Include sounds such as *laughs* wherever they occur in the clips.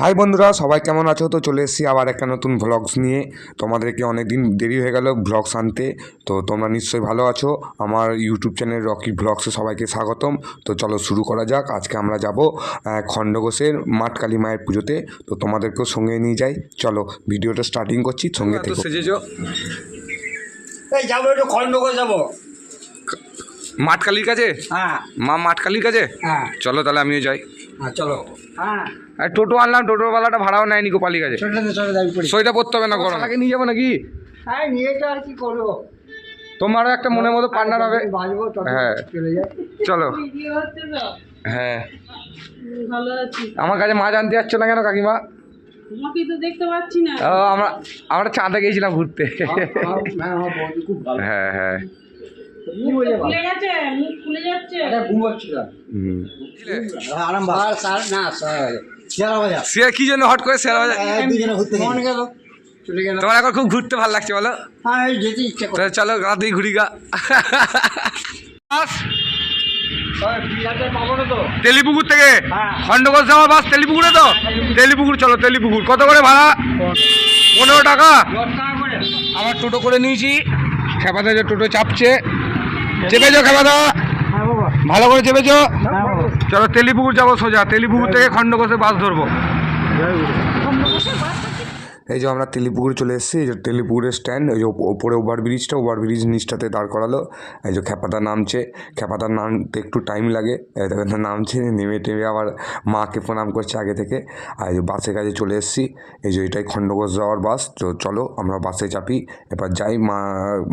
High বন্ধুরা সবাই কেমন আছো? তো চলে এসেছি আবার একটা নতুন ভ্লগস নিয়ে। তোমাদেরকে অনেক দিন দেরি হয়ে গেল ভ্লগস আনতে। তো তোমরা নিশ্চয়ই ভালো আছো। আমার ইউটিউব চ্যানেল রকি ভ্লগসে সবাইকে স্বাগতম। তো চলো শুরু করা যাক। আজকে আমরা যাব খণ্ডঘোষের মাঠকালী মায়ের পুজোতে। তো তোমাদেরকেও সঙ্গে নিয়ে যাই। চলো ভিডিওটা স্টার্টিং করছি সঙ্গে থেকে। যাব একটু খন্ডকর যাব। মাঠকালীর কাছে? হ্যাঁ। মা মাঠকালীর কাছে? হ্যাঁ। চলো তাহলে আমিও যাই। হ্যাঁ চলো। হ্যাঁ। আর টোটো আনলাম টোটোওয়ালাটা ভাড়াও নেয়নি গোপালীর কাছে। সইটা পড়তে হবে না গরম। আগে নিয়ে যাব নাকি? হ্যাঁ নিয়ে তো আর কি করব? তোমারও একটা মনের মতো পার্টনার হবে হ্যাঁ। চলো তো? হ্যাঁ। হুম, ভালো আছি। আমার কাছে মাছ আনতে যাচ্ছ না কেন কাকিমা? তোমাকে তো দেখতে পাচ্ছি না। ও, আমরা আমরা চাঁদে গেছিলাম ঘুরতে। হ্যাঁ ভালো। হ্যাঁ। সে কি জন্য হট করে? সেরা বাজার গেল। তোমার এখন খুব ঘুরতে ভালো লাগছে বলো। হ্যাঁ এই যেতে ইচ্ছা করে। তাহলে চলো রাতেই ঘুরি গা। তেলিপুকুর থেকে? হ্যাঁ। খন্ডঘোষ যাওয়া বাস তেলিপুকুরে তো? তেলিপুকুর। চলো তেলিপুকুর। কত করে ভাড়া? পনেরো টাকা। আমার টোটো করে নিয়েছি। খেপাতে যে টোটো চাপছে। চেপেছো খেপাদা দাওয়া ভালো করে চেপেছো। হ্যাঁ চলো তেলিপুকুর যাব সোজা। তেলিপুকুর থেকে খণ্ডকোষে বাস ধরবো। এই যে আমরা তেলিপুকুর চলে এসেছি এই যে তেলিপুকুরের স্ট্যান্ড ওই যে ওপ- ওপরে ওভার ব্রিজটা ওভার ব্রিজ নিচটাতে দাঁড় করালো। এই যে খেপাতা নামছে খেপাতার নামতে একটু টাইম লাগে। এই নামছে নেমে টেমে আবার মাকে প্রণাম করছে আগে থেকে। আর এই যে বাসের কাছে চলে এসেছি। এই যে এটাই খণ্ডঘোষ যাওয়ার বাস তো চলো আমরা বাসে চাপি। এবার যাই মা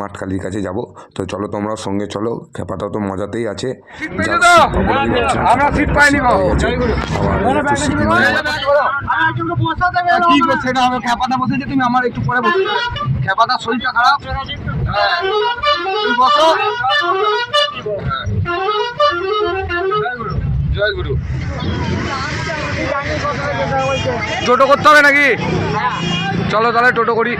মাঠকালির কাছে যাব। তো চলো তোমরা সঙ্গে চলো খেপাতা তো মজাতেই আছে। যাক, আমরা সিট পাইনি আবার খেপাটা বসেছে তুমি আমার একটু পরে বসে খেপাতা শরীরটা খারাপ? হ্যাঁ। টোটো করতে হবে নাকি? চলো তাহলে টোটো করি।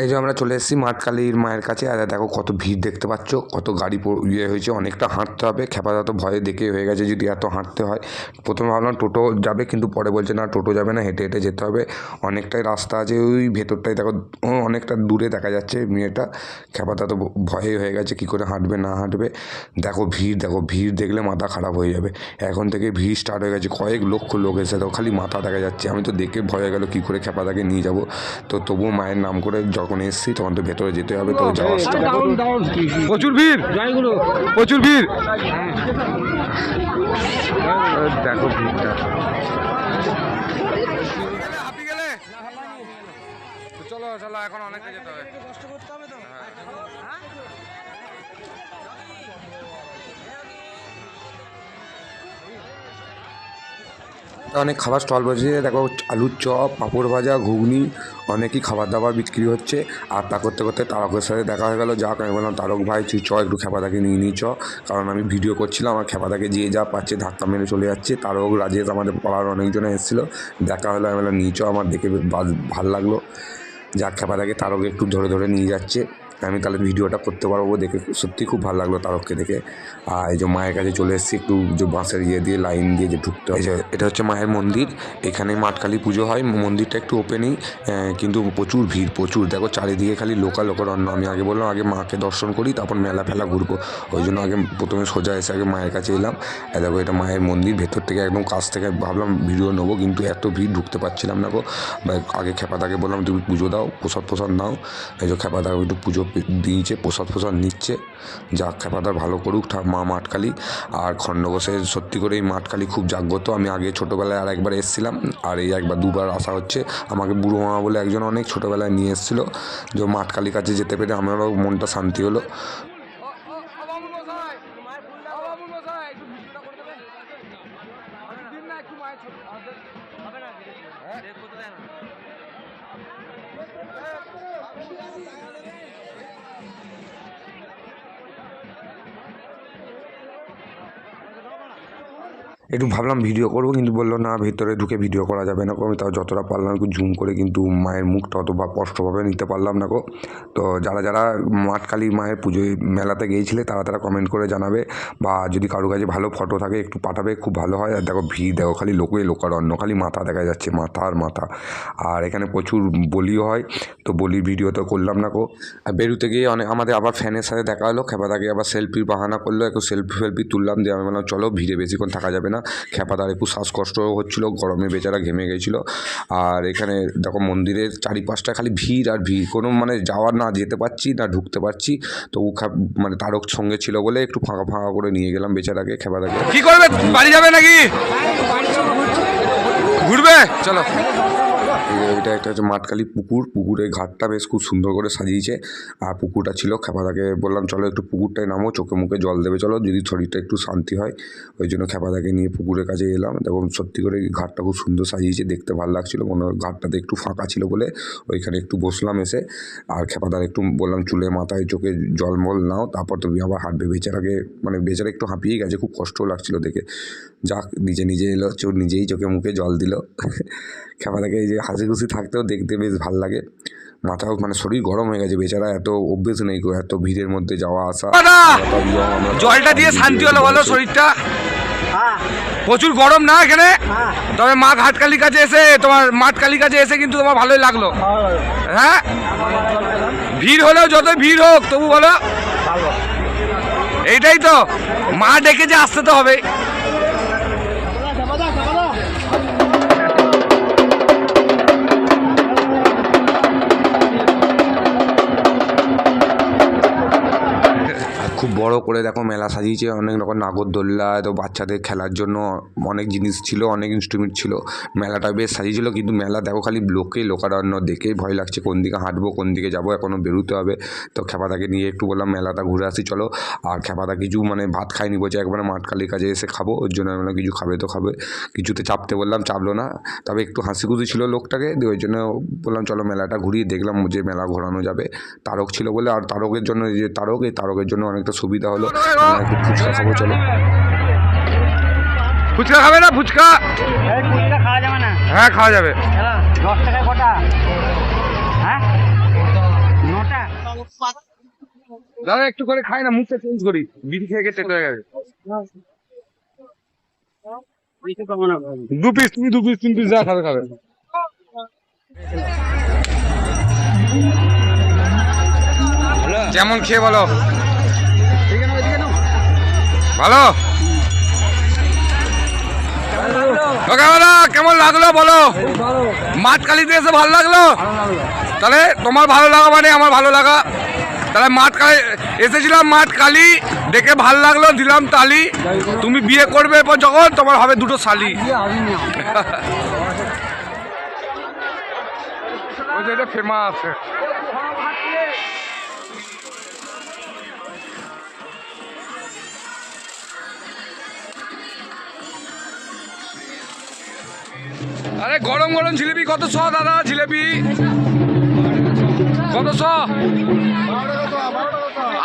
এই যে আমরা চলে এসেছি মাঠকালীর মায়ের কাছে। আর দেখো কত ভিড় দেখতে পাচ্ছ, কত গাড়ি ইয়ে হয়েছে, অনেকটা হাঁটতে হবে। খেপাদা তো ভয়ে দেখে হয়ে গেছে যদি এত হাঁটতে হয়। প্রথমে ভাবলাম টোটো যাবে, কিন্তু পরে বলছে না, টোটো যাবে না, হেঁটে হেঁটে যেতে হবে। অনেকটাই রাস্তা আছে, ওই ভেতরটাই দেখো অনেকটা দূরে দেখা যাচ্ছে মেয়েটা। খেপাদা তো ভয়ে হয়ে গেছে, কী করে হাঁটবে, না হাঁটবে। দেখো ভিড় দেখো ভিড় দেখলে মাথা খারাপ হয়ে যাবে। এখন থেকে ভিড় স্টার্ট হয়ে গেছে, কয়েক লক্ষ লোক এসে দেখো, খালি মাথা দেখা যাচ্ছে। আমি তো দেখে ভয় গেল, কী করে খেপাদাকে নিয়ে যাব। তো তবুও মায়ের নাম করে যখন এসছি তখন তো ভেতরে যেতে হবে তো যাওয়া প্রচুর ভিড়! প্রচুর ভিড়! দেখো ভিড়টা। চলো চলো এখন অনেক যেতে হবে। অনেক খাবার স্টল বসেছে দেখো, আলুর চপ, পাঁপড় ভাজা, ঘুগনি, অনেকই খাবার দাবার বিক্রি হচ্ছে। আর তা করতে করতে তারকের সাথে দেখা হয়ে গেল। যাক, আমি বললাম, তারক ভাই, তুই চ, একটু খেপাদাকে নিয়ে নিয়ে চ। কারণ আমি ভিডিও করছিলাম আমার খেপাদাকে যে যা পাচ্ছে ধাক্কা মেরে চলে যাচ্ছে। তারক, রাজেশ, আমাদের পাড়ার অনেকজনে এসেছিল। দেখা হলো, আমি বললাম নিয়ে চ, আমার দেখে ভালো লাগল। যাক, খেপাদাকে তারক একটু ধরে ধরে নিয়ে যাচ্ছে। আমি তাহলে ভিডিওটা করতে পারব দেখে সত্যি খুব ভালো লাগল তারককে দেখে। আর এই যে মায়ের কাছে চলে এসেছি, একটু যে বাঁশের ইয়ে দিয়ে, লাইন দিয়ে যে ঢুকতে হয়। এটা হচ্ছে মায়ের মন্দির, এখানে মাঠকালী পুজো হয়, মন্দিরটা একটু ওপেনই কিন্তু প্রচুর ভিড়, প্রচুর। দেখো চারিদিকে খালি লোকা লোকরণ্য আমি আগে বললাম, আগে মাকে দর্শন করি, তারপর মেলা ফেলা ঘুরবো। ওই জন্য আগে প্রথমে সোজা এসে আগে মায়ের কাছে এলাম। দেখো এটা মায়ের মন্দির, ভেতর থেকে একদম কাছ থেকে ভাবলাম ভিডিও নেব, কিন্তু এত ভিড় ঢুকতে পারছিলাম না গো। আগে খেপাদাকে বললাম, তুমি পুজো দাও প্রসাদ প্রসাদ নাও। এই যে খেপাদা একটু পুজো দিয়েছে প্রসাদ ফসাদ নিচ্ছে। যা খেপাদার ভালো করুক মা মাটকালি আর খণ্ডঘোষের সত্যি করে এই মাটকালি খুব জাগ্রত। আমি আগে ছোটোবেলায় আর একবার এসেছিলাম, আর এই একবার দুবার আসা হচ্ছে। আমাকে বুড়ো মা বলে একজন অনেক ছোটোবেলায় নিয়ে এসেছিল। যে মাটকালির কাছে যেতে পেরে আমারও মনটা শান্তি হলো। হবে না Thank you. একটু ভাবলাম ভিডিও করব, কিন্তু বলল, না, ভেতরে ঢুকে ভিডিও করা যাবে না আমি তাও যতটা পারলাম একটু জুম করে কিন্তু মায়ের মুখটা অত বা স্পষ্টভাবে নিতে পারলাম না গো। তো যারা যারা মাঠকালী মায়ের পুজোয় মেলাতে গিয়েছিলে, তারা তারা কমেন্ট করে জানাবে, বা যদি কারও কাছে ভালো ফটো থাকে, একটু পাঠাবে, খুব ভালো হয়। আর দেখো, ভিড়, দেখো, খালি লোকে লোকারণ্য খালি মাথা দেখা যাচ্ছে মাথা আর মাথা। আর এখানে প্রচুর বলিও হয়, তো বলির ভিডিও তো করলাম না গো। আর বেরোতে গিয়ে অনেক আমাদের আবার ফ্যানের সাথে দেখা হলো খেপাদাকে আবার সেলফির বাহানা করল, একটু সেলফি ফেলফি তুললাম, দিয়ে আমি বললাম, চলো, ভিড়ে বেশিক্ষণ থাকা যাবে না। খেপাদার একটু শ্বাসকষ্ট হচ্ছিল, গরমে বেচারা ঘেমে গেছিল। আর এখানে দেখো মন্দিরের চারিপাশটা খালি ভিড় আর ভিড়। কোনো মানে যাওয়ার না যেতে পারছি, না ঢুকতে পারছি। তো ও মানে তারক সঙ্গে ছিল বলে একটু ফাঁকা ফাঁকা করে নিয়ে গেলাম বেচারাকে খেপাদাকে কি করবে? বাড়ি যাবে নাকি? ঘুরবে? চলো। এটা একটা হচ্ছে মাঠকালি পুকুর। পুকুরের ঘাটটা বেশ খুব সুন্দর করে সাজিয়েছে। আর পুকুরটা ছিল খেপাদাকে বললাম, চলো একটু পুকুরটায় নামো, চোখে মুখে জল দেবে, চলো। যদি শরীরটা একটু শান্তি হয়, ওই জন্য খেপাদাকে নিয়ে পুকুরের কাছে এলাম। এবং সত্যি করে ঘাটটা খুব সুন্দর সাজিয়েছে, দেখতে ভালো লাগছিল। হয় ঘাটটাতে একটু ফাঁকা ছিল বলে ওইখানে একটু বসলাম এসে। আর খেপাদার একটু বললাম চুলে মাথায় চোখে জল মল নাও, তারপর তুমি আবার হাঁটবে। বেচারাকে মানে বেচারা একটু হাঁপিয়ে গেছে, খুব কষ্টও লাগছিল দেখে। যাক, নিজে নিজে এলো চোখ নিজেই চোখে মুখে জল দিল। *laughs* খেপাদাকে এই যে হাসি খুশি থাকতেও দেখতে বেশ ভালো লাগে। মাথাও মানে শরীর গরম হয়ে গেছে বেচারা এত অভ্যেস নেই গো, এত ভিড়ের মধ্যে যাওয়া আসা। জলটা দিয়ে শান্তি হলো বলো শরীরটা। হ্যাঁ। প্রচুর গরম না এখানে? হ্যাঁ। তবে মা ঘাটকালির কাছে এসে তোমার মাঠকালির কাছে এসে কিন্তু তোমার ভালোই লাগল। হ্যাঁ? ভিড় হলেও যত ভিড় হোক তবু বলো। এইটাই তো মা ডেকেছে আসতে তো হবে খুব বড় করে দেখো মেলা সাজিয়েছে, অনেক রকম নাগরদোল্লা, তো বাচ্চাদের খেলার জন্য অনেক জিনিস ছিল, অনেক ইনস্ট্রুমেন্ট ছিল। মেলাটা বেশ সাজিয়েছিল, কিন্তু মেলা দেখো খালি লোকে, লোকারণ্য দেখেই ভয় লাগছে কোন দিকে হাঁটবো, কোন দিকে যাব এখনও বেরোতে হবে। তো খেপাদাকে নিয়ে একটু বললাম, মেলাটা ঘুরে আসি, চলো। আর খেপাদা কিছু মানে ভাত খাইনি বলছে, একবারে মাঠকালির কাছে এসে খাব, ওর জন্য আমি কিছু খাবে তো খাবে। কিছুতে চাপতে বললাম, চাপলো না, তবে একটু হাসি খুশি ছিল লোকটাকে ওই জন্য বললাম, চলো মেলাটা ঘুরিয়ে দেখলাম যে মেলা ঘোরানো যাবে। তারক ছিল বলে, আর তারকের জন্য যে তারক, এই তারকের জন্য অনেকটা সুবিধা হলো। একটু ফুচকা খাব চলো। ফুচকা খাবে না ফুচকা? খাওয়া যাবে না। হ্যাঁ খাওয়া যাবে। হ্যাঁ দশ টাকায় কটা? হ্যাঁ? নটা? দাদা একটু করে খাই না মুখটা চেঞ্জ করি। বিড়ি খেয়ে গেছে হয়ে গেছে। দু পিস তুমি দু পিস তিন পিস যা খাবে খাবে। যেমন খেয়ে বলো। ভালো। কেমন লাগল বলো? মাঠ কালিতে এসে ভালো লাগল? তাহলে তোমার ভালো লাগা মানে আমার ভালো লাগা। তাহলে মাঠ কালি, এসেছিলাম মাঠ কালি, দেখে ভালো লাগল, দিলাম তালি। তুমি বিয়ে করবে এরপর যখন, তোমার হবে দুটো শালি। *laughs* এটা ফেমাস আরে গরম গরম জিলেপি, কত শ দাদা জিলেপি? কত শ?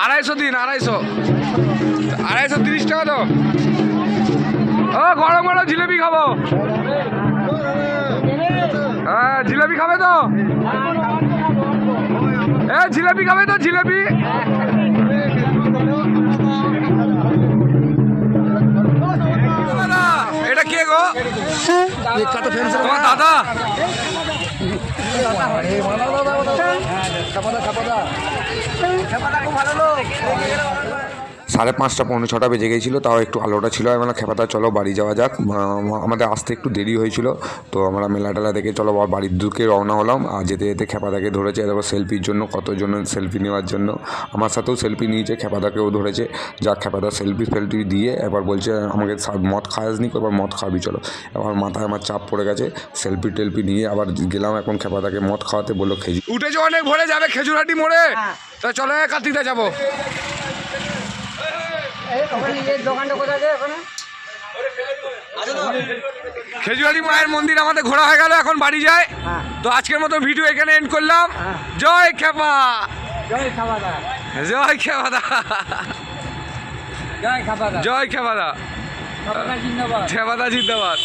আড়াইশো দিন, আড়াইশো। আড়াইশো তিরিশ টাকা তো ও, গরম গরম জিলেপি খাব। হ্যাঁ জিলেপি খাবে তো? এ, জিলেপি খাবে তো, জিলেপি? এটা কে খুব ভালো দাদা সাড়ে পাঁচটা পৌনে ছটা বেজে গেছিল তাও একটু আলোটা ছিল আমি বললাম খেপাতা চলো বাড়ি যাওয়া যাক। আমাদের আসতে একটু দেরি হয়েছিল তো আমরা মেলা টেলা দেখে চলো বাড়ির দিকে রওনা হলাম আর যেতে যেতে খেপাদাকে ধরেছে এবার সেলফির জন্য কতজন সেলফি নেওয়ার জন্য। আমার সাথেও সেলফি নিয়েছে খেপাদাকেও ধরেছে। যা খেপাদা সেলফি ফেলফি দিয়ে এবার বলছে আমাকে মদ খাওয়াসনি এবার মদ খাবি চলো। এবার মাথায় আমার চাপ পড়ে গেছে সেলফি টেলফি নিয়ে আবার গেলাম এখন খেপাদাকে মদ খাওয়াতে বলল খেজুর। উঠেছো অনেক ভরে যাবে খেজুরহাটি মোড়ে? তা চলো কার্তিকটা যাব। ওখানে এই দোকানটা কোথায় আছে ওখানে খেজুরহাটি মায়ের মন্দির আমাদের ঘোরা হয়ে গেল এখন বাড়ি যায়। হ্যাঁ। তো আজকের মতো ভিডিও এখানে এন্ড করলাম। হ্যাঁ। জয় খেপা। জয় খেপাদা। জয় খেপাদা। জয় খেপাদা। জয় খেপাদা। জিন্দাবাদ। জিন্দাবাদ।